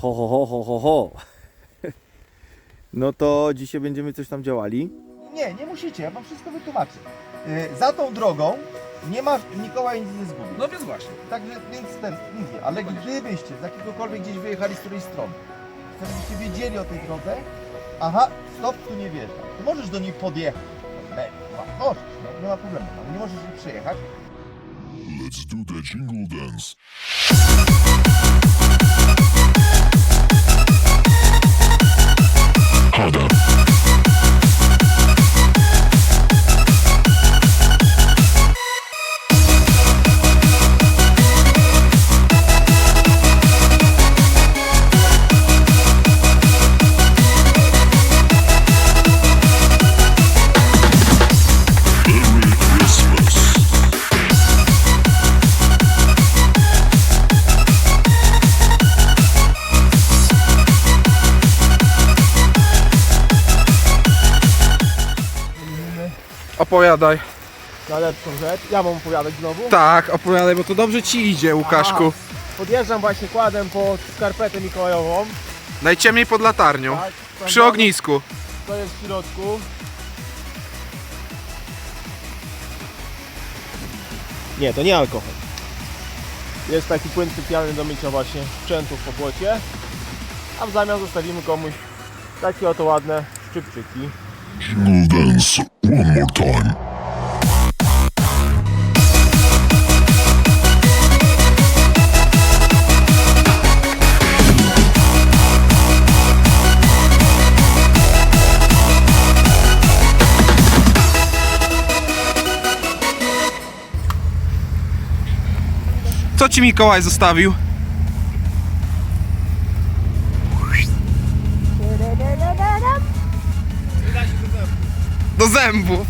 Ho, ho, ho, ho, ho, ho. No to dzisiaj będziemy coś tam działali. Nie, nie musicie, ja wam wszystko wytłumaczę. Yy, za tą drogą nie ma Mikołaj nic nie zgubi. No więc właśnie. Także więc ten mówię, ale gdybyście z jakiegokolwiek gdzieś wyjechali z której strony, to żebyście wiedzieli o tej drodze, aha, stop, tu nie wjeżdża. Ty możesz do niej podjechać. Le, dwa, możesz, no, nie ma problemu, ale nie możesz jej przejechać. Let's do the jingle dance. Opowiadaj. na lepszą rzecz. Ja mam opowiadać znowu. Tak, opowiadaj, bo to dobrze ci idzie, Łukaszku. Podjeżdżam właśnie kładem pod skarpetę mikołajową. Najciemniej pod latarnią. Tak, Przy ognisku. To jest w środku. Nie, to nie alkohol. Jest taki płyn specjalny do mycia właśnie sprzętów po błocie. A w zamian zostawimy komuś takie oto ładne szczypczyki. Dance. One more time. Co ci Mikołaj zostawił? Do zębów.